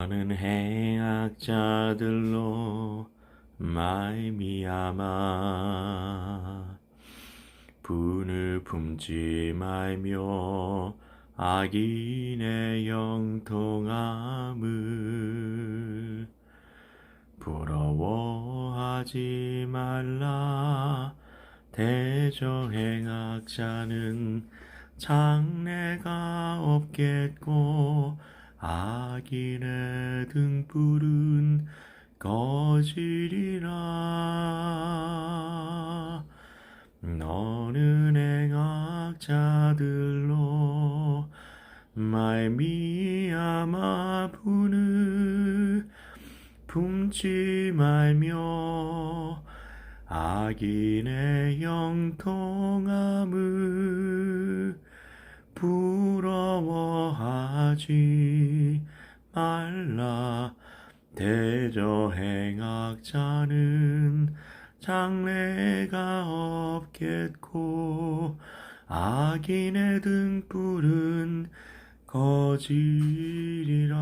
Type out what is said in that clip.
나는 행악자들로 말미암아 분을 품지 말며 악인의 영통함을 부러워하지 말라. 대저행악자는 장래가 없겠고 악인의 등불은 꺼지리라. 너는 행악자들로 말미암아 분을 품지 말며 악인의 영통함을 부러워하지 말라. 대저행악자는 장래가 없겠고 악인의 등불은 꺼지리라